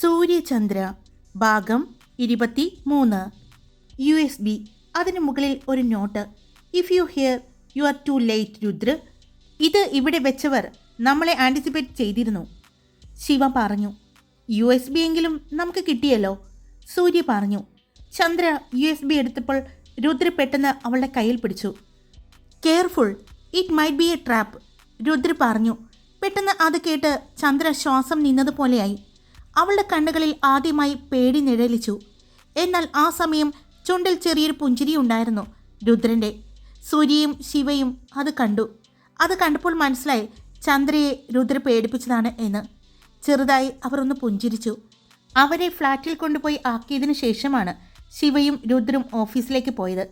സൂര്യചന്ദ്ര ഭാഗം ഇരുപത്തി മൂന്ന് യു എസ് ബി അതിന് മുകളിൽ ഒരു note. If you hear you are too late Rudra. ഇത് ഇവിടെ വെച്ചവർ നമ്മളെ ആന്റിസിപ്പേറ്റ് ചെയ്തിരുന്നു. ശിവ പറഞ്ഞു യു എസ് ബി എങ്കിലും നമുക്ക് കിട്ടിയല്ലോ. സൂര്യ പറഞ്ഞു ചന്ദ്ര യു എസ് ബി എടുത്തപ്പോൾ രുദ്ര പെട്ടെന്ന് അവളുടെ കയ്യിൽ പിടിച്ചു. Careful it might be a trap Rudra പറഞ്ഞു പെട്ടെന്ന് അത് കേട്ട് ചന്ദ്ര ശ്വാസം നിന്നതുപോലെയായി. അവളുടെ കണ്ണുകളിൽ ആദ്യമായി പേടി നിഴലിച്ചു. എന്നാൽ ആ സമയം ചുണ്ടിൽ ചെറിയൊരു പുഞ്ചിരി ഉണ്ടായിരുന്നു. രുദ്രന്റെ സൂര്യയും ശിവയും അത് കണ്ടു. അത് കണ്ടപ്പോൾ മനസ്സിലായി ചന്ദ്രയെ രുദ്ര പേടിപ്പിച്ചതാണ് എന്ന്. ചെറുതായി അവർ ഒന്ന് പുഞ്ചിരിച്ചു. അവരെ ഫ്ലാറ്റിൽ കൊണ്ടുപോയി ആക്കിയതിനു ശേഷമാണ് ശിവയും രുദ്രും ഓഫീസിലേക്ക് പോയത്.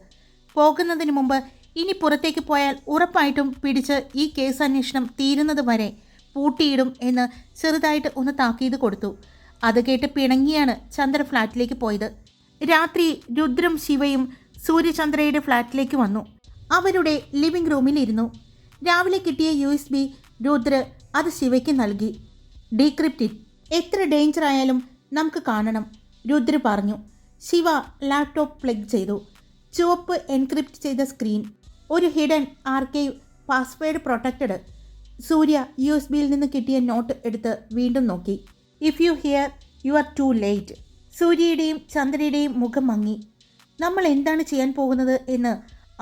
പോകുന്നതിന് മുമ്പ് ഇനി പുറത്തേക്ക് പോയാൽ ഉറപ്പായിട്ടും പിടിച്ച് ഈ കേസ് അന്വേഷണം തീരുന്നത് വരെ പൂട്ടിയിടും എന്ന് ചെറുതായിട്ട് ഒന്ന് താക്കീത് കൊടുത്തു. അത് കേട്ട് പിണങ്ങിയാണ് ചന്ദ്ര ഫ്ലാറ്റിലേക്ക് പോയത്. രാത്രി രുദ്രം ശിവയും സൂര്യചന്ദ്രയുടെ ഫ്ലാറ്റിലേക്ക് വന്നു. അവരുടെ ലിവിംഗ് റൂമിലിരുന്നു. രാവിലെ കിട്ടിയ യു എസ് ബി രുദ്ര അത് ശിവയ്ക്ക് നൽകി. ഡീക്രിപ്റ്റിൻ. എത്ര ഡേഞ്ചർ ആയാലും നമുക്ക് കാണണം രുദ്ര പറഞ്ഞു. ശിവ ലാപ്ടോപ്പ് പ്ലഗ് ചെയ്തു. ചുവപ്പ് എൻക്രിപ്റ്റ് ചെയ്ത സ്ക്രീൻ. ഒരു hidden archive password protected. Surya U S ബിയിൽ നിന്ന് കിട്ടിയ നോട്ട് എടുത്ത് വീണ്ടും നോക്കി. If you hear you are too late സൂര്യയുടെയും ചന്ദ്രയുടെയും മുഖം മങ്ങി. നമ്മൾ എന്താണ് ചെയ്യാൻ പോകുന്നത് എന്ന്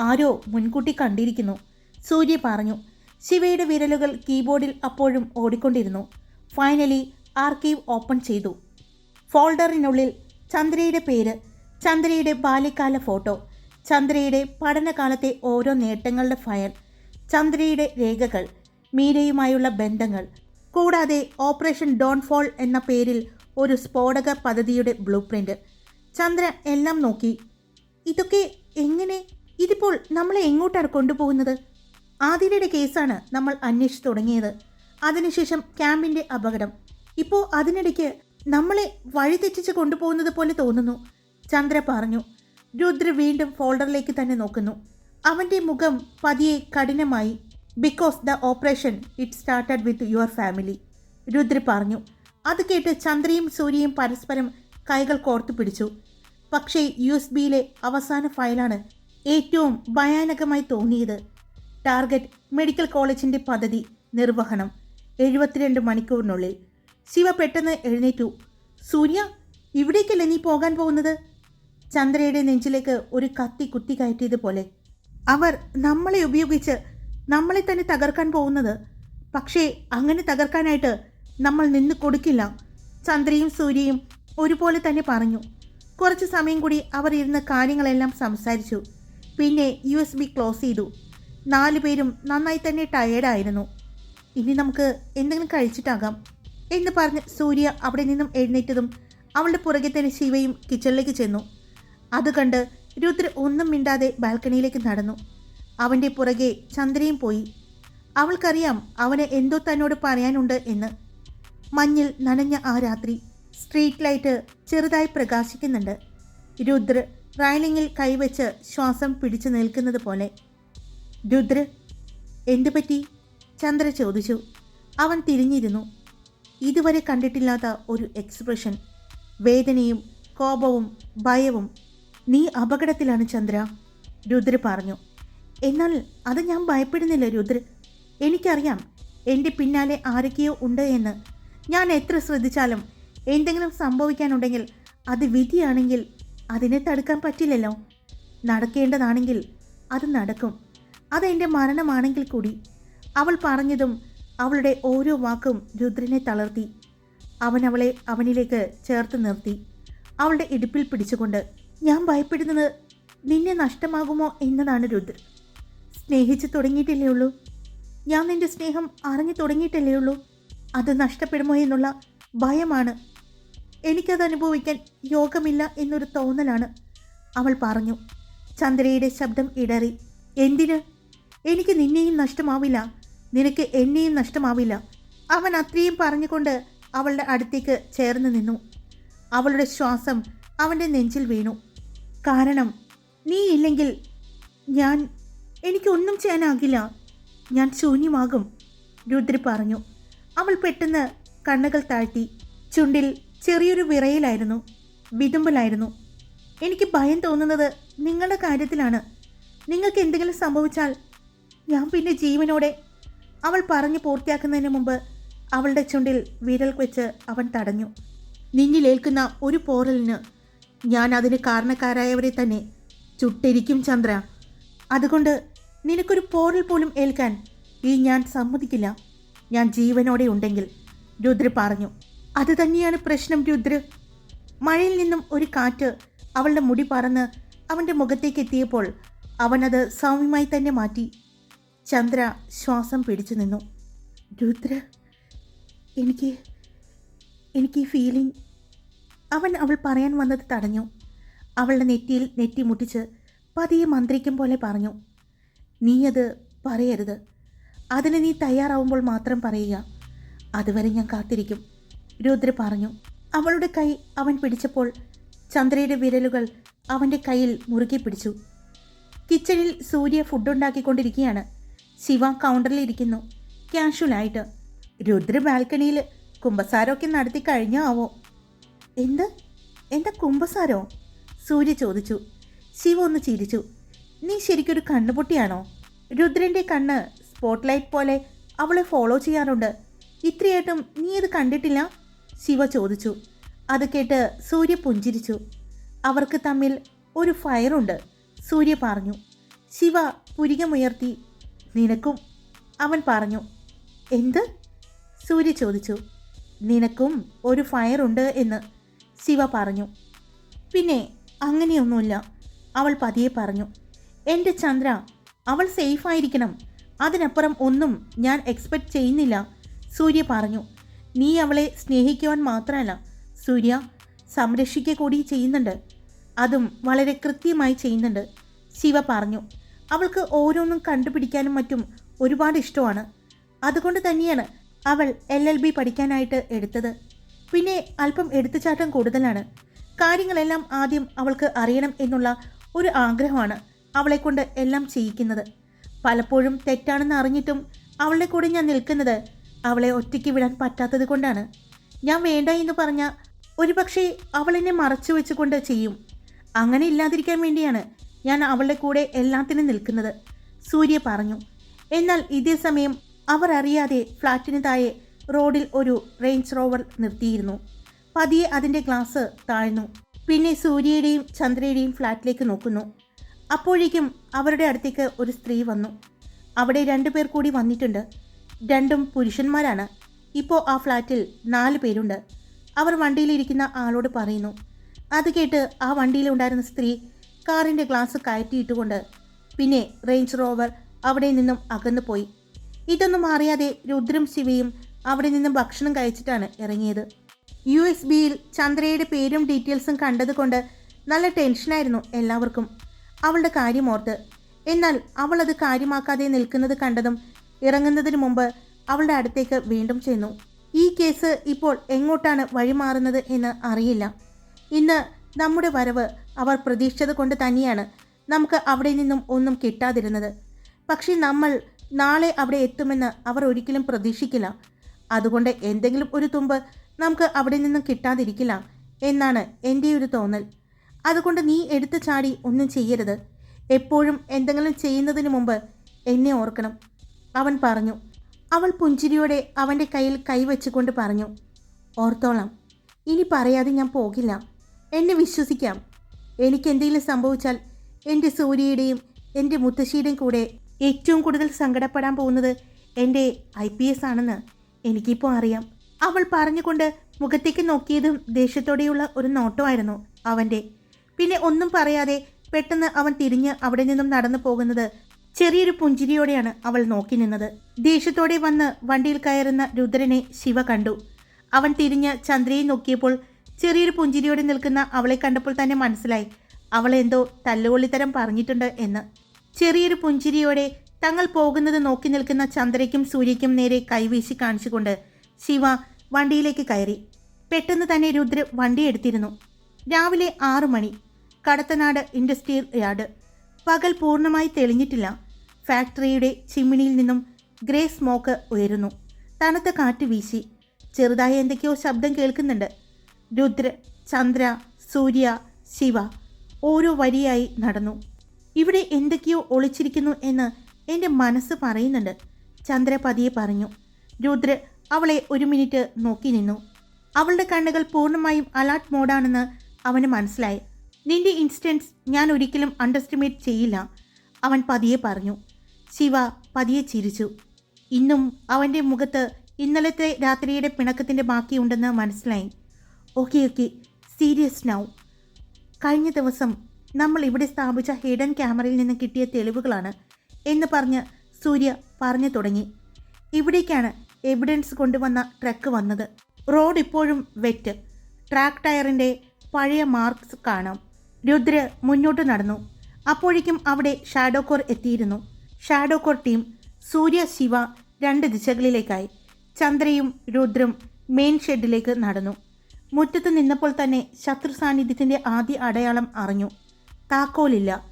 ആരോ മുൻകൂട്ടി കണ്ടിരിക്കുന്നു. സൂര്യ പറഞ്ഞു ശിവയുടെ വിരലുകൾ കീബോർഡിൽ അപ്പോഴും ഓടിക്കൊണ്ടിരുന്നു. ഫൈനലി ആർക്കീവ് ഓപ്പൺ ചെയ്തു. ഫോൾഡറിനുള്ളിൽ ചന്ദ്രയുടെ പേര് ചന്ദ്രയുടെ ബാല്യകാല ഫോട്ടോ ചന്ദ്രയുടെ പഠനകാലത്തെ ഓരോ നേട്ടങ്ങളുടെ ഫയൽ ചന്ദ്രയുടെ രേഖകൾ മീരയുമായുള്ള ബന്ധങ്ങൾ കൂടാതെ ഓപ്പറേഷൻ ഡോൺ ഫോൾ എന്ന പേരിൽ ഒരു സ്ഫോടക പദ്ധതിയുടെ ബ്ലൂ പ്രിന്റ് ചന്ദ്ര എല്ലാം നോക്കി. ഇതൊക്കെ എങ്ങനെ? ഇതിപ്പോൾ നമ്മളെ എങ്ങോട്ടാണ് കൊണ്ടുപോകുന്നത്? ആതിരയുടെ കേസാണ് നമ്മൾ അന്വേഷിച്ചു തുടങ്ങിയത്. അതിനുശേഷം ക്യാമ്പിന്റെ അപകടം. ഇപ്പോൾ അതിനിടയ്ക്ക് നമ്മളെ വഴിതെറ്റിച്ച് കൊണ്ടുപോകുന്നത് പോലെ തോന്നുന്നു. ചന്ദ്ര പറഞ്ഞു. രുദ്ര വീണ്ടും ഫോൾഡറിലേക്ക് തന്നെ നോക്കുന്നു. അവന്റെ മുഖം പതിയെ കഠിനമായി. Because the operation it started with your family Rudri പറഞ്ഞു. അത് കേട്ട് ചന്ദ്രയും സൂര്യയും പരസ്പരം കൈകൾ കോർത്തു പിടിച്ചു. പക്ഷേ യു എസ് ബിയിലെ അവസാന ഫയലാണ് ഏറ്റവും ഭയാനകമായി തോന്നിയത്. ടാർഗറ്റ് മെഡിക്കൽ കോളേജിന്റെ പദ്ധതി നിർവഹണം. എഴുപത്തിരണ്ട് മണിക്കൂറിനുള്ളിൽ. ശിവ പെട്ടെന്ന് എഴുന്നേറ്റു. സൂര്യ ഇവിടേക്കല്ലേ നീ പോകാൻ പോകുന്നത്? ചന്ദ്രയുടെ നെഞ്ചിലേക്ക് ഒരു കത്തി കുത്തി കയറ്റിയതുപോലെ. അവർ നമ്മളെ ഉപയോഗിച്ച് നമ്മളെ തന്നെ തകർക്കാൻ പോകുന്നത്. പക്ഷേ അങ്ങനെ തകർക്കാനായിട്ട് നമ്മൾ നിന്ന് കൊടുക്കില്ല. ചന്ദ്രയും സൂര്യയും ഒരുപോലെ തന്നെ പറഞ്ഞു. കുറച്ച് സമയം കൂടി അവർ ഇരുന്ന് കാര്യങ്ങളെല്ലാം സംസാരിച്ചു. പിന്നെ യു എസ് ബി ക്ലോസ് ചെയ്തു. നാലു പേരും നന്നായി തന്നെ ടയേർഡായിരുന്നു ഇനി നമുക്ക് എന്തെങ്കിലും കഴിച്ചിട്ടാകാം എന്ന് പറഞ്ഞ് സൂര്യ അവിടെ നിന്നും എഴുന്നേറ്റതും അവളുടെ പുറകെ തന്നെ ശിവയും കിച്ചണിലേക്ക് ചെന്നു. അത് കണ്ട് രുദ്ര ഒന്നും മിണ്ടാതെ ബാൽക്കണിയിലേക്ക് നടന്നു. അവന്റെ പുറകെ ചന്ദ്രയും പോയി. അവൾക്കറിയാം അവന് എന്തോ തന്നോട് പറയാനുണ്ട് എന്ന്. മഞ്ഞിൽ നനഞ്ഞ ആ രാത്രി സ്ട്രീറ്റ് ലൈറ്റ് ചെറുതായി പ്രകാശിക്കുന്നുണ്ട്. രുദ്ര റൈലിങ്ങിൽ കൈവച്ച് ശ്വാസം പിടിച്ചു നിൽക്കുന്നത് പോലെ. രുദ്ര എന്തു പറ്റി? ചന്ദ്ര ചോദിച്ചു. അവൻ തിരിഞ്ഞിരുന്നു. ഇതുവരെ കണ്ടിട്ടില്ലാത്ത ഒരു എക്സ്പ്രഷൻ. വേദനയും കോപവും ഭയവും. നീ അപകടത്തിലാണ് ചന്ദ്ര രുദ്ര പറഞ്ഞു. എന്നാൽ അത് ഞാൻ ഭയപ്പെടുന്നില്ല രുദ്ര. എനിക്കറിയാം എന്റെ പിന്നാലെ ആരൊക്കെയോ ഉണ്ട് എന്ന്. ഞാൻ എത്ര ശ്രദ്ധിച്ചാലും എന്തെങ്കിലും സംഭവിക്കാനുണ്ടെങ്കിൽ അത് വിധിയാണെങ്കിൽ അതിനെ തടുക്കാൻ പറ്റില്ലല്ലോ. നടക്കേണ്ടതാണെങ്കിൽ അത് നടക്കും. അതെന്റെ മരണമാണെങ്കിൽ കൂടി. അവൾ പറഞ്ഞതും അവളുടെ ഓരോ വാക്കും രുദ്രനെ തളർത്തി. അവൻ അവളെ അവനിലേക്ക് ചേർത്ത് നിർത്തി. അവളുടെ ഇടുപ്പിൽ പിടിച്ചുകൊണ്ട് ഞാൻ ഭയപ്പെടുന്നത് നിന്നെ നഷ്ടമാകുമോ എന്നതാണ് രുദ്ര. സ്നേഹിച്ച് തുടങ്ങിയിട്ടില്ലേ ഉള്ളൂ? ഞാൻ നിന്റെ സ്നേഹം അറിഞ്ഞു തുടങ്ങിയിട്ടല്ലേ ഉള്ളൂ? അത് നഷ്ടപ്പെടുമോ എന്നുള്ള ഭയമാണ്. എനിക്കത് അനുഭവിക്കാൻ യോഗമില്ല എന്നൊരു തോന്നലാണ്. അവൾ പറഞ്ഞു. ചന്ദ്രയുടെ ശബ്ദം ഇടറി. എന്തിന്? എനിക്ക് നിന്നെയും നഷ്ടമാവില്ല. നിനക്ക് എന്നെയും നഷ്ടമാവില്ല. അവൻ അത്രയും പറഞ്ഞുകൊണ്ട് അവളുടെ അടുത്തേക്ക് ചേർന്ന് നിന്നു. അവളുടെ ശ്വാസം അവന്റെ നെഞ്ചിൽ വീണു. കാരണം നീ ഇല്ലെങ്കിൽ ഞാൻ എനിക്കൊന്നും ചെയ്യാനാകില്ല. ഞാൻ ശൂന്യമാകും രുദ്രി പറഞ്ഞു. അവൾ പെട്ടെന്ന് കണ്ണുകൾ താഴ്ത്തി. ചുണ്ടിൽ ചെറിയൊരു വിറയിലായിരുന്നു വിതുമ്പലായിരുന്നു. എനിക്ക് ഭയം തോന്നുന്നത് നിങ്ങളുടെ കാര്യത്തിലാണ്. നിങ്ങൾക്ക് എന്തെങ്കിലും സംഭവിച്ചാൽ ഞാൻ പിന്നെ ജീവനോടെ അവൾ പറഞ്ഞു പൂർത്തിയാക്കുന്നതിന് മുമ്പ് അവളുടെ ചുണ്ടിൽ വിരൽ വെച്ച് അവൻ തടഞ്ഞു. നിന്നിലേൽക്കുന്ന ഒരു പോറലിന് ഞാൻ അതിന് കാരണക്കാരായവരെ തന്നെ ചുട്ടിരിക്കും ചന്ദ്ര. അതുകൊണ്ട് നിനക്കൊരു പോറൽ പോലും ഏൽക്കാൻ ഈ ഞാൻ സമ്മതിക്കില്ല. ഞാൻ ജീവനോടെ ഉണ്ടെങ്കിൽ രുദ്ര പറഞ്ഞു. അത് തന്നെയാണ് പ്രശ്നം രുദ്ര. മഴയിൽ നിന്നും ഒരു കാറ്റ് അവളുടെ മുടി പറന്ന് അവന്റെ മുഖത്തേക്ക് എത്തിയപ്പോൾ അവനത് സൗമ്യമായി തന്നെ മാറ്റി. ചന്ദ്ര ശ്വാസം പിടിച്ചു നിന്നു. രുദ്ര എനിക്ക് എനിക്ക് ഈ ഫീലിംഗ് അവൻ അവൾ പറയാൻ വന്നത് തടഞ്ഞു. അവളുടെ നെറ്റിയിൽ നെറ്റി മുട്ടിച്ച് പതിയെ മന്ത്രിക്കും പോലെ പറഞ്ഞു. നീ അത് പറയരുത്. അതിന് നീ തയ്യാറാവുമ്പോൾ മാത്രം പറയുക. അതുവരെ ഞാൻ കാത്തിരിക്കും. രുദ്ര പറഞ്ഞു. അവളുടെ കൈ അവൻ പിടിച്ചപ്പോൾ ചന്ദ്രയുടെ വിരലുകൾ അവന്റെ കയ്യിൽ മുറുകി പിടിച്ചു. കിച്ചണിൽ സൂര്യ ഫുഡ് ഉണ്ടാക്കിക്കൊണ്ടിരിക്കുകയാണ് ശിവ കൗണ്ടറിൽ ഇരിക്കുന്നു. ക്യാഷ്വലായിട്ട് രുദ്ര ബാൽക്കണിയിൽ കുമ്പസാരമൊക്കെ നടത്തി കഴിഞ്ഞോ എന്ത്? എന്താ കുമ്പസാരോ സൂര്യ ചോദിച്ചു. ശിവ ഒന്ന് ചിരിച്ചു. നീ ശരിക്കൊരു കണ്ണുപൊട്ടിയാണോ? രുദ്രന്റെ കണ്ണ് സ്പോട്ട് ലൈറ്റ് പോലെ അവളെ ഫോളോ ചെയ്യാറുണ്ട്. ഇത്രയായിട്ടും നീ ഇത് കണ്ടിട്ടില്ല? ശിവ ചോദിച്ചു. അത് കേട്ട് സൂര്യ പുഞ്ചിരിച്ചു. അവർക്ക് തമ്മിൽ ഒരു ഫയറുണ്ട് സൂര്യ പറഞ്ഞു. ശിവ പുരികമുയർത്തി നിനക്കും? അവൻ പറഞ്ഞു. എന്ത്? സൂര്യ ചോദിച്ചു. നിനക്കും ഒരു ഫയറുണ്ട് എന്ന് ശിവ പറഞ്ഞു. പിന്നെ അങ്ങനെയൊന്നുമില്ല അവൾ പതിയെ പറഞ്ഞു. എന്റെ ചന്ദ്ര അവൾ സേഫ് ആയിരിക്കണം. അതിനപ്പുറം ഒന്നും ഞാൻ എക്സ്പെക്റ്റ് ചെയ്യുന്നില്ല. സൂര്യ പറഞ്ഞു നീ അവളെ സ്നേഹിക്കുവാൻ മാത്രമല്ല സൂര്യ സംരക്ഷിക്കുക കൂടി ചെയ്യുന്നുണ്ട്. അതും വളരെ കൃത്യമായി ചെയ്യുന്നുണ്ട് ശിവ പറഞ്ഞു. അവൾക്ക് ഓരോന്നും കണ്ടുപിടിക്കാനും മറ്റും ഒരുപാട് ഇഷ്ടമാണ്. അതുകൊണ്ട് തന്നെയാണ് അവൾ എൽ എൽ ബി പഠിക്കാനായിട്ട് എടുത്തത്. പിന്നെ അല്പം എടുത്തുചാട്ടം കൂടുതലാണ്. കാര്യങ്ങളെല്ലാം ആദ്യം അവൾക്ക് അറിയണം എന്നുള്ള ഒരു ആഗ്രഹമാണ്. അവളെ കൊണ്ട് എല്ലാം ചെയ്യിക്കുന്നത്. പലപ്പോഴും തെറ്റാണെന്ന് അറിഞ്ഞിട്ടും അവളുടെ കൂടെ ഞാൻ നിൽക്കുന്നത് അവളെ ഒറ്റയ്ക്ക് വിടാൻ പറ്റാത്തത് കൊണ്ടാണ്. ഞാൻ വേണ്ട എന്ന് പറഞ്ഞ ഒരുപക്ഷെ അവളെന്നെ മറച്ചു വെച്ചുകൊണ്ട് ചെയ്യും. അങ്ങനെ ഇല്ലാതിരിക്കാൻ വേണ്ടിയാണ് ഞാൻ അവളുടെ കൂടെ എല്ലാത്തിനും നിൽക്കുന്നത് സൂര്യ പറഞ്ഞു. എന്നാൽ ഇതേ സമയം അവർ അറിയാതെ ഫ്ലാറ്റിന് താഴെ റോഡിൽ ഒരു റേഞ്ച് റോവർ നിർത്തിയിരുന്നു. പതിയെ അതിന്റെ ഗ്ലാസ് താഴ്ന്നു. പിന്നെ സൂര്യയുടെയും ചന്ദ്രയുടെയും ഫ്ലാറ്റിലേക്ക് നോക്കുന്നു. അപ്പോഴേക്കും അവരുടെ അടുത്തേക്ക് ഒരു സ്ത്രീ വന്നു. അവിടെ രണ്ടു പേർ കൂടി വന്നിട്ടുണ്ട്. രണ്ടും പുരുഷന്മാരാണ്. ഇപ്പോൾ ആ ഫ്ലാറ്റിൽ നാല് പേരുണ്ട്. അവർ വണ്ടിയിലിരിക്കുന്ന ആളോട് പറയുന്നു. അത് കേട്ട് ആ വണ്ടിയിലുണ്ടായിരുന്ന സ്ത്രീ കാറിന്റെ ഗ്ലാസ് കയറ്റിയിട്ടുകൊണ്ട് പിന്നെ റേഞ്ച് റോവർ അവിടെ നിന്നും അകന്നു പോയി. ഇതൊന്നും അറിയാതെ രുദ്രം ശിവയും അവിടെ നിന്നും ഭക്ഷണം കഴിച്ചിട്ടാണ് ഇറങ്ങിയത്. യു എസ് ബിയിൽ ചന്ദ്രയുടെ പേരും ഡീറ്റെയിൽസും കണ്ടതുകൊണ്ട് നല്ല ടെൻഷനായിരുന്നു എല്ലാവർക്കും. അവളുടെ കാര്യം ഓർത്ത്. എന്നാൽ അവൾ അത് കാര്യമാക്കാതെ നിൽക്കുന്നത് കണ്ടതും ഇറങ്ങുന്നതിന് മുമ്പ് അവളുടെ അടുത്തേക്ക് വീണ്ടും ചെന്നു. ഈ കേസ് ഇപ്പോൾ എങ്ങോട്ടാണ് വഴിമാറുന്നത് എന്ന് അറിയില്ല. ഇന്ന് നമ്മുടെ വരവ് അവർ പ്രതീക്ഷിച്ചത് കൊണ്ട് തന്നെയാണ് നമുക്ക് അവിടെ നിന്നും ഒന്നും കിട്ടാതിരുന്നത്. പക്ഷേ നമ്മൾ നാളെ അവിടെ എത്തുമെന്ന് അവർ ഒരിക്കലും പ്രതീക്ഷിക്കില്ല. അതുകൊണ്ട് എന്തെങ്കിലും ഒരു തുമ്പ് നമുക്ക് അവിടെ നിന്നും കിട്ടാതിരിക്കില്ല എന്നാണ് എന്റെ ഒരു തോന്നൽ. അതുകൊണ്ട് നീ എടുത്തു ചാടി ഒന്നും ചെയ്യരുത്. എപ്പോഴും എന്തെങ്കിലും ചെയ്യുന്നതിന് മുമ്പ് എന്നെ ഓർക്കണം. അവൻ പറഞ്ഞു. അവൾ പുഞ്ചിരിയോടെ അവന്റെ കയ്യിൽ കൈവച്ചുകൊണ്ട് പറഞ്ഞു. ഓർത്തോളാം. ഇനി പറയാതെ ഞാൻ പോകില്ല. എന്നെ വിശ്വസിക്കാം. എനിക്കെന്തെങ്കിലും സംഭവിച്ചാൽ എന്റെ സൂര്യയുടെയും എന്റെ മുത്തശ്ശിയുടെയും കൂടെ ഏറ്റവും കൂടുതൽ സങ്കടപ്പെടാൻ പോകുന്നത് എന്റെ ഐ പി എസ് ആണെന്ന് എനിക്കിപ്പോൾ അറിയാം. അവൾ പറഞ്ഞുകൊണ്ട് മുഖത്തേക്ക് നോക്കിയതും ദേഷ്യത്തോടെയുള്ള ഒരു നോട്ടമായിരുന്നു അവന്റെ പിന്നെ ഒന്നും പറയാതെ പെട്ടെന്ന് അവൻ തിരിഞ്ഞ് അവിടെ നിന്നും നടന്നു പോകുന്നത് ചെറിയൊരു പുഞ്ചിരിയോടെയാണ് അവൾ നോക്കി നിന്നത്. ദേഷ്യത്തോടെ വന്ന് വണ്ടിയിൽ കയറുന്ന രുദ്രനെ ശിവ കണ്ടു. അവൻ തിരിഞ്ഞ് ചന്ദ്രയെ നോക്കിയപ്പോൾ ചെറിയൊരു പുഞ്ചിരിയോടെ നിൽക്കുന്ന അവളെ കണ്ടപ്പോൾ തന്നെ മനസ്സിലായി. അവൾ എന്തോ തല്ലുകൊള്ളിത്തരം പറഞ്ഞിട്ടുണ്ട് എന്ന്. ചെറിയൊരു പുഞ്ചിരിയോടെ തങ്ങൾ പോകുന്നത് നോക്കി നിൽക്കുന്ന ചന്ദ്രയ്ക്കും സൂര്യയ്ക്കും നേരെ കൈവീശി കാണിച്ചുകൊണ്ട് ശിവ വണ്ടിയിലേക്ക് കയറി. പെട്ടെന്ന് തന്നെ രുദ്ര വണ്ടി എടുത്തിരുന്നു. രാവിലെ ആറു മണി. Kadathanad industrial yard. പകൽ പൂർണമായി തെളിഞ്ഞിട്ടില്ല. ഫാക്ടറിയുടെ ചിമ്മിണിയിൽ നിന്നും ഗ്രേ സ്മോക്ക് ഉയരുന്നു. തണുത്ത കാറ്റ് വീശി. ചെറുതായി എന്തൊക്കെയോ ശബ്ദം കേൾക്കുന്നുണ്ട്. രുദ്ര ചന്ദ്ര സൂര്യ ശിവ ഓരോ വരിയായി നടന്നു. ഇവിടെ എന്തൊക്കെയോ ഒളിച്ചിരിക്കുന്നു എന്ന് എന്റെ മനസ്സ് പറയുന്നുണ്ട്. ചന്ദ്ര പതിയെ പറഞ്ഞു. രുദ്ര അവളെ ഒരു മിനിറ്റ് നോക്കി നിന്നു. അവളുടെ കണ്ണുകൾ പൂർണമായും അലാർട്ട് മോഡാണെന്ന് അവന് മനസ്സിലായി. നിന്റെ ഇൻസ്റ്റൻസ് ഞാൻ ഒരിക്കലും അണ്ടർസ്റ്റിമേറ്റ് ചെയ്യില്ല. അവൻ പതിയെ പറഞ്ഞു. ശിവ പതിയെ ചിരിച്ചു. ഇന്നും അവന്റെ മുഖത്ത് ഇന്നലത്തെ രാത്രിയുടെ പിണക്കത്തിന്റെ ബാക്കിയുണ്ടെന്ന് മനസ്സിലായി. ഓക്കെ ഓക്കെ സീരിയസ് നൗ കഴിഞ്ഞ ദിവസം നമ്മൾ ഇവിടെ സ്ഥാപിച്ച ഹിഡൻ ക്യാമറയിൽ നിന്ന് കിട്ടിയ തെളിവുകളാണ് എന്ന് പറഞ്ഞ് സൂര്യ പറഞ്ഞു തുടങ്ങി. ഇവിടേക്കാണ് എവിഡൻസ് കൊണ്ടുവന്ന ട്രക്ക് വന്നത്. റോഡ് ഇപ്പോഴും വെറ്റ് ട്രാക്ക് ടയറിന്റെ പഴയ മാർക്സ് കാണാം. രുദ്ര മുന്നോട്ട് നടന്നു. അപ്പോഴേക്കും അവിടെ ഷാഡോ കോർ എത്തിയിരുന്നു. Shadow core team Surya Shiva രണ്ട് ദിശകളിലേക്കായി. ചന്ദ്രയും രുദ്രം മെയിൻ ഷെഡിലേക്ക് നടന്നു. മുറ്റത്ത് നിന്നപ്പോൾ തന്നെ ശത്രു സാന്നിധ്യത്തിന്റെ ആദ്യ അടയാളം അറിഞ്ഞു. താക്കോലില്ല.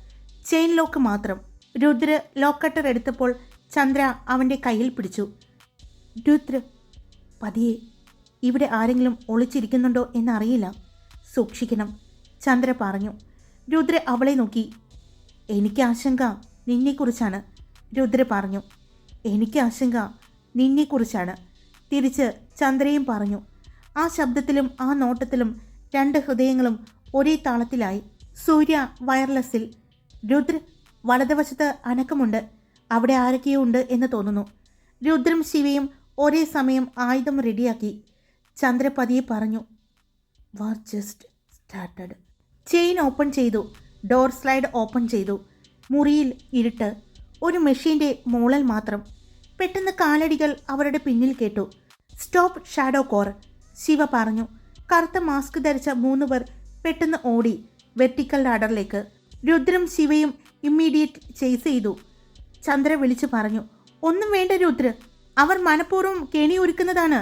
ചെയിൻ ലോക്ക് മാത്രം. രുദ്ര ലോക്കട്ടർ എടുത്തപ്പോൾ ചന്ദ്ര അവന്റെ കയ്യിൽ പിടിച്ചു. രുദ്ര പതിയെ ഇവിടെ ആരെങ്കിലും ഒളിച്ചിരിക്കുന്നുണ്ടോ എന്നറിയില്ല. സൂക്ഷിക്കണം. ചന്ദ്ര പറഞ്ഞു. രുദ്ര അവളെ നോക്കി. എനിക്ക് ആശങ്ക നിന്നെക്കുറിച്ചാണ്. രുദ്ര പറഞ്ഞു. എനിക്ക് ആശങ്ക നിന്നെക്കുറിച്ചാണ്. തിരിച്ച് ചന്ദ്രയും പറഞ്ഞു. ആ ശബ്ദത്തിലും ആ നോട്ടത്തിലും രണ്ട് ഹൃദയങ്ങളും ഒരേ താളത്തിലായി. സൂര്യ വയർലെസ്സിൽ. രുദ്ര വലതുവശത്ത് അനക്കമുണ്ട്. അവിടെ ആരൊക്കെയോ ഉണ്ട് എന്ന് തോന്നുന്നു. രുദ്രം ശിവയും ഒരേ സമയം ആയുധം റെഡിയാക്കി. ചന്ദ്രപതിയെ പറഞ്ഞു. War just started chain open ചെയ്തു ഡോർ സ്ലൈഡ് ഓപ്പൺ ചെയ്തു. മുറിയിൽ ഇരുട്ട്. ഒരു മെഷീന്റെ മൂളൽ മാത്രം. പെട്ടെന്ന് കാലടികൾ അവരുടെ പിന്നിൽ കേട്ടു. സ്റ്റോപ്പ് ഷാഡോ കോർ ശിവ പറഞ്ഞു. കറുത്ത മാസ്ക് ധരിച്ച മൂന്ന് പേർ പെട്ടെന്ന് ഓടി വെർട്ടിക്കൽ ലാഡറിലേക്ക് രുദ്രം ശിവയും ഇമ്മീഡിയറ്റ് ചേസ് ചെയ്തു. ചന്ദ്ര വിളിച്ചു പറഞ്ഞു ഒന്നും വേണ്ട രുദ്ര. അവർ മനഃപൂർവം കെണി ഒരുക്കുന്നതാണ്.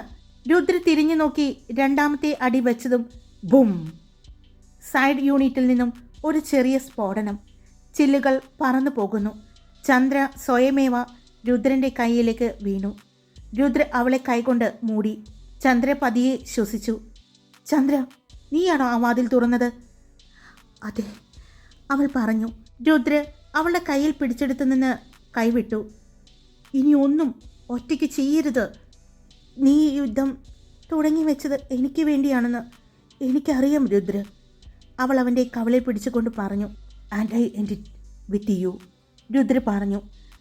രുദ്ര തിരിഞ്ഞു നോക്കി രണ്ടാമത്തെ അടി വെച്ചതും ബും. സൈഡ് യൂണിറ്റിൽ നിന്നും ഒരു ചെറിയ സ്ഫോടനം. ചില്ലുകൾ പറന്നു പോകുന്നു. ചന്ദ്ര സ്വയമേവ രുദ്രന്റെ കൈയിലേക്ക് വീണു. രുദ്ര അവളെ കൈകൊണ്ട് മൂടി. ചന്ദ്ര പതിയെ ശ്വസിച്ചു. ചന്ദ്ര നീയാണോ ആ വാതിൽ തുറന്നത്? അതെ അവൾ പറഞ്ഞു. രുദ്ര അവളുടെ കയ്യിൽ പിടിച്ചെടുത്തു നിന്ന് കൈവിട്ടു. ഇനി ഒന്നും ഒറ്റയ്ക്ക് ചെയ്യരുത്. നീ യുദ്ധം തുടങ്ങി വെച്ചത് എനിക്ക് വേണ്ടിയാണെന്ന് എനിക്കറിയാം രുദ്ര. അവൾ അവന്റെ കവളെ പിടിച്ചുകൊണ്ട് പറഞ്ഞു and I end it with you Rudra പറഞ്ഞു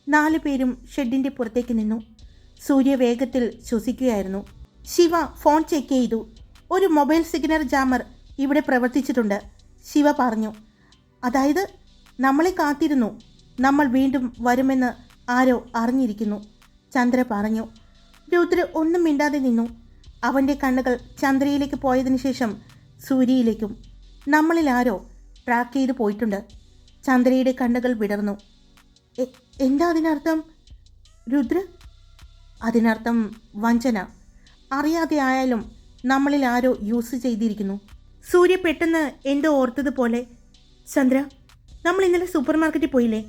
നാലു പേരും ഷെഡിന്റെ പുറത്തേക്ക് നിന്നു. സൂര്യ വേഗത്തിൽ ശ്വസിക്കുകയായിരുന്നു. ശിവ ഫോൺ ചെക്ക് ചെയ്തു. ഒരു മൊബൈൽ സിഗ്നൽ ജാമർ ഇവിടെ പ്രവർത്തിച്ചിട്ടുണ്ട്. ശിവ പറഞ്ഞു അതായത് നമ്മളെ കാത്തിരുന്നു. നമ്മൾ വീണ്ടും വരുമെന്ന് ആരോ അറിഞ്ഞിരിക്കുന്നു. ചന്ദ്ര പറഞ്ഞു രുദ്ര ഒന്നും മിണ്ടാതെ നിന്നു. അവന്റെ കണ്ണുകൾ ചന്ദ്രയിലേക്ക് പോയതിനു ശേഷം സൂര്യയിലേക്കും നമ്മളിൽ ആരോ ട്രാക്ക് ചെയ്ത് പോയിട്ടുണ്ട്? ചന്ദ്രയുടെ കണ്ണുകൾ വിടർന്നു. "എ- എന്താ അതിനർത്ഥം? രുദ്ര? അതിനർത്ഥം വഞ്ചന. അറിയാതെ ആയാലും നമ്മളിൽ ആരോ യൂസ് ചെയ്തിരിക്കുന്നു. സൂര്യ പെട്ടെന്ന് എന്തോ ഓർത്തതുപോലെ ചന്ദ്ര നമ്മൾ ഇന്നലെ സൂപ്പർ മാർക്കറ്റിൽ പോയില്ലേ?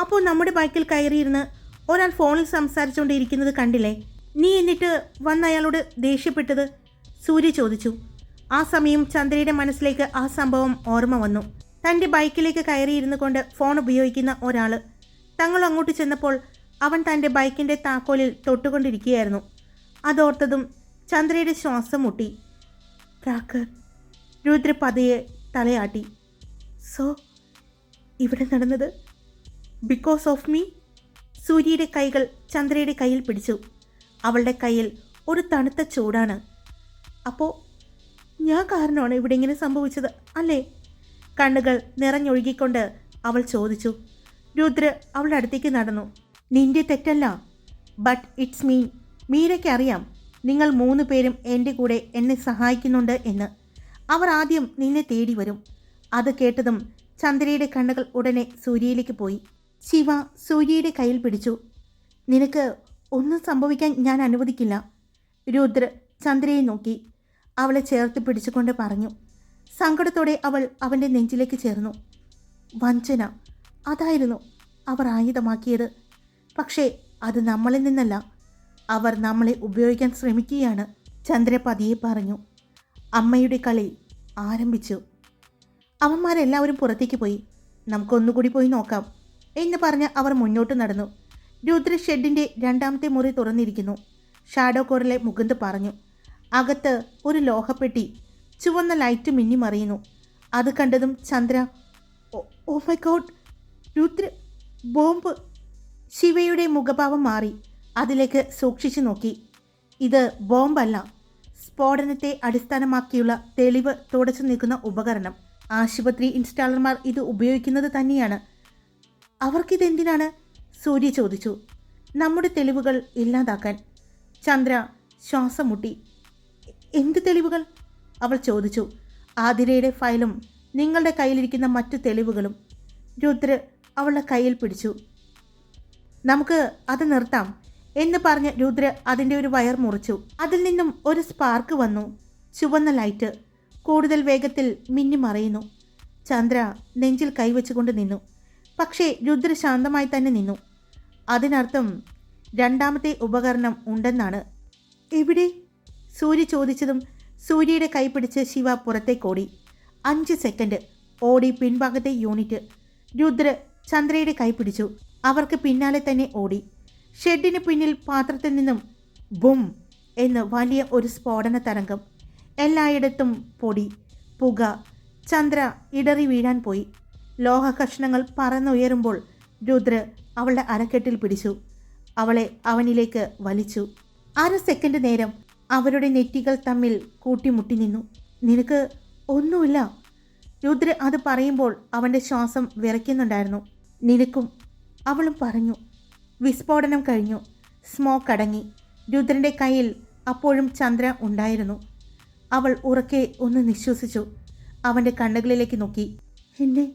അപ്പോൾ നമ്മുടെ ബൈക്കിൽ കയറിയിരുന്ന് ഒരാൾ ഫോണിൽ സംസാരിച്ചുകൊണ്ടിരിക്കുന്നത് കണ്ടില്ലേ? നീ എന്നിട്ട് വന്ന് അയാളോട് ദേഷ്യപ്പെട്ടത്? സൂര്യ ചോദിച്ചു. ആ സമയം ചന്ദ്രയുടെ മനസ്സിലേക്ക് ആ സംഭവം ഓർമ്മ വന്നു. തന്റെ ബൈക്കിലേക്ക് കയറിയിരുന്നു കൊണ്ട് ഫോൺ ഉപയോഗിക്കുന്ന ഒരാൾ തങ്ങൾ അങ്ങോട്ട് ചെന്നപ്പോൾ അവൻ തന്റെ ബൈക്കിന്റെ താക്കോലിൽ തൊട്ടുകൊണ്ടിരിക്കുകയായിരുന്നു. അതോർത്തതും ചന്ദ്രയുടെ ശ്വാസം മുട്ടി. കാക്ക് രുദ്ര പതയെ തലയാട്ടി. സോ ഇവിടെ നടന്നത്? ബിക്കോസ് ഓഫ് മീ സൂര്യയുടെ കൈകൾ ചന്ദ്രയുടെ കയ്യിൽ പിടിച്ചു. അവളുടെ കയ്യിൽ ഒരു തണുത്ത ചൂടാണ്. അപ്പോൾ ഞാൻ കാരണമാണ് ഇവിടെ ഇങ്ങനെ സംഭവിച്ചത് അല്ലേ? കണ്ണുകൾ നിറഞ്ഞൊഴുകിക്കൊണ്ട് അവൾ ചോദിച്ചു. രുദ്ര അവളുടെ അടുത്തേക്ക് നടന്നു. നിന്റെ തെറ്റല്ല. ബട്ട് ഇറ്റ്സ് മീൻ മീരയ്ക്ക് അറിയാം നിങ്ങൾ മൂന്ന് പേരും എന്റെ കൂടെ എന്നെ സഹായിക്കുന്നുണ്ട് എന്ന്. അവർ ആദ്യം നിന്നെ തേടി വരും. അത് കേട്ടതും ചന്ദ്രയുടെ കണ്ണുകൾ ഉടനെ സൂര്യയിലേക്ക് പോയി. ശിവ സൂര്യയുടെ കയ്യിൽ പിടിച്ചു. നിനക്ക് ഒന്നും സംഭവിക്കാൻ ഞാൻ അനുവദിക്കില്ല. രുദ്ര ചന്ദ്രയെ നോക്കി. അവളെ ചേർത്ത് പിടിച്ചുകൊണ്ട് പറഞ്ഞു. സങ്കടത്തോടെ അവൾ അവന്റെ നെഞ്ചിലേക്ക് ചേർന്നു. വഞ്ചന. അതായിരുന്നു അവർ ആയുധമാക്കിയത്. പക്ഷേ അത് നമ്മളിൽ നിന്നല്ല. അവർ നമ്മളെ ഉപയോഗിക്കാൻ ശ്രമിക്കുകയാണ്. ചന്ദ്ര പതിയെ പറഞ്ഞു. അമ്മയുടെ കളി ആരംഭിച്ചു. അവന്മാരെല്ലാവരും പുറത്തേക്ക് പോയി. നമുക്കൊന്നുകൂടി പോയി നോക്കാം എന്ന് പറഞ്ഞ് അവർ മുന്നോട്ട് നടന്നു. രുദ്ര ഷെഡിന്റെ രണ്ടാമത്തെ മുറി തുറന്നിരിക്കുന്നു. ഷാഡോ കോറിലെ മുകുന്ദ് പറഞ്ഞു. അകത്ത് ഒരു ലോഹപ്പെട്ടി ചുവന്ന ലൈറ്റ് മിന്നി മറിയുന്നു. അത് കണ്ടതും Chandra "oh- my god Rudra bomb. ശിവയുടെ മുഖഭാവം മാറി. അതിലേക്ക് സൂക്ഷിച്ചു നോക്കി. ഇത് ബോംബല്ല സ്ഫോടനത്തെ അടിസ്ഥാനമാക്കിയുള്ള തെളിവ് തുടച്ചു നിൽക്കുന്ന ഉപകരണം. ആശുപത്രി ഇൻസ്റ്റാളർമാർ ഇത് ഉപയോഗിക്കുന്നത് തന്നെയാണ്. അവർക്കിതെന്തിനാണ്? സൂര്യ ചോദിച്ചു. നമ്മുടെ തെളിവുകൾ ഇല്ലാതാക്കാൻ. ചന്ദ്ര ശ്വാസം മുട്ടി. എന്ത് തെളിവുകൾ? അവൾ ചോദിച്ചു. ആതിരയുടെ ഫയലും നിങ്ങളുടെ കയ്യിലിരിക്കുന്ന മറ്റു തെളിവുകളും. രുദ്ര അവളുടെ കയ്യിൽ പിടിച്ചു. നമുക്ക് അത് നിർത്താം എന്ന് പറഞ്ഞ് രുദ്ര അതിന്റെ ഒരു വയർ മുറിച്ചു. അതിൽ നിന്നും ഒരു സ്പാർക്ക് വന്നു. ചുവന്ന ലൈറ്റ് കൂടുതൽ വേഗത്തിൽ മിന്നി മറയുന്നു. ചന്ദ്ര നെഞ്ചിൽ കൈവച്ചുകൊണ്ട് നിന്നു. പക്ഷേ രുദ്ര ശാന്തമായി തന്നെ നിന്നു. അതിനർത്ഥം രണ്ടാമത്തെ ഉപകരണം ഉണ്ടെന്നാണ്. എവിടെ? സൂര്യ ചോദിച്ചതും സൂര്യയുടെ കൈ പിടിച്ച് ശിവ പുറത്തേക്കോടി. അഞ്ച് സെക്കൻഡ് ഓടി പിൻഭാഗത്തെ യൂണിറ്റ് രുദ്ര ചന്ദ്രയുടെ കൈ പിടിച്ചു. അവർക്ക് പിന്നാലെ തന്നെ ഓടി. ഷെഡിന് പിന്നിൽ പാത്രത്തിൽ നിന്നും ബും എന്ന് വലിയ ഒരു സ്ഫോടന തരംഗം എല്ലായിടത്തും പൊടി പുക ചന്ദ്ര ഇടറി വീഴാൻ പോയി. ലോഹ കഷ്ണങ്ങൾ പറന്നുയരുമ്പോൾ രുദ്ര അവളുടെ അരക്കെട്ടിൽ പിടിച്ചു. അവളെ അവനിലേക്ക് വലിച്ചു. അര സെക്കൻഡ് നേരം അവരുടെ നെറ്റികൾ തമ്മിൽ കൂട്ടിമുട്ടി നിന്നു. നിനക്ക് ഒന്നുമില്ല. രുദ്ര അത് പറയുമ്പോൾ അവന്റെ ശ്വാസം വിറയ്ക്കുന്നുണ്ടായിരുന്നു. നിനക്കും അവളും പറഞ്ഞു. വിസ്ഫോടനം കഴിഞ്ഞു. സ്മോക്ക് അടങ്ങി. രുദ്രന്റെ കയ്യിൽ അപ്പോഴും ചന്ദ്ര ഉണ്ടായിരുന്നു. അവൾ ഉറക്കെ ഒന്ന് നിശ്വസിച്ചു. അവന്റെ കണ്ണുകളിലേക്ക് നോക്കി. എന്നെ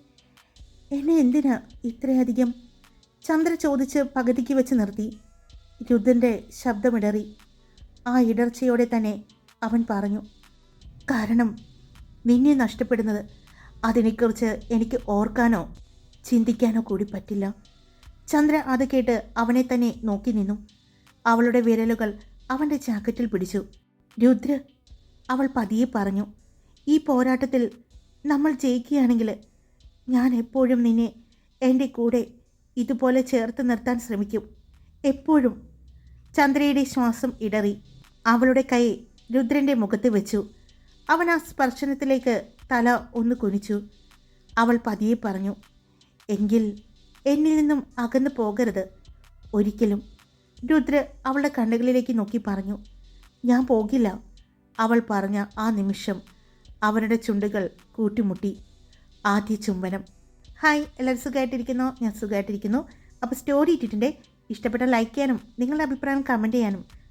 എന്നെ എന്തിനാ ഇത്രയധികം? ചന്ദ്ര ചോദിച്ച് പകുതിക്ക് വെച്ച് നിർത്തി. രുദ്രന്റെ ശബ്ദമിടറി. ആ ഇടർച്ചയോടെ തന്നെ അവൻ പറഞ്ഞു കാരണം നിന്നെ നഷ്ടപ്പെടുന്നത് അതിനെക്കുറിച്ച് എനിക്ക് ഓർക്കാനോ ചിന്തിക്കാനോ കൂടി പറ്റില്ല. ചന്ദ്ര അത് കേട്ട് അവനെ തന്നെ നോക്കി നിന്നു. അവളുടെ വിരലുകൾ അവന്റെ ജാക്കറ്റിൽ പിടിച്ചു. രുദ്ര അവൾ പതിയെ പറഞ്ഞു ഈ പോരാട്ടത്തിൽ നമ്മൾ ജയിക്കുകയാണെങ്കിൽ ഞാൻ എപ്പോഴും നിന്നെ എന്റെ കൂടെ ഇതുപോലെ ചേർത്ത് നിർത്താൻ ശ്രമിക്കും. എപ്പോഴും. ചന്ദ്രയുടെ ശ്വാസം ഇടറി. അവളുടെ കൈ രുദ്രന്റെ മുഖത്ത് വെച്ചു. അവൻ ആ സ്പർശനത്തിലേക്ക് തല ഒന്ന് കുനിച്ചു. അവൾ പതിയെ പറഞ്ഞു എങ്കിൽ എന്നിൽ നിന്നും അകന്നു പോകരുത്. ഒരിക്കലും. രുദ്ര അവളുടെ കണ്ണുകളിലേക്ക് നോക്കി പറഞ്ഞു ഞാൻ പോകില്ല. അവൾ പറഞ്ഞ ആ നിമിഷം അവരുടെ ചുണ്ടുകൾ കൂട്ടിമുട്ടി. ആദ്യ ചുംബനം. ഹായ് എല്ലാവരും സുഖമായിട്ടിരിക്കുന്നു? ഞാൻ സുഖമായിട്ടിരിക്കുന്നു. അപ്പോൾ സ്റ്റോറി ഇട്ടിട്ടുണ്ട്. ഇഷ്ടപ്പെട്ട ലൈക്ക് ചെയ്യാനും നിങ്ങളുടെ അഭിപ്രായം കമന്റ് ചെയ്യാനും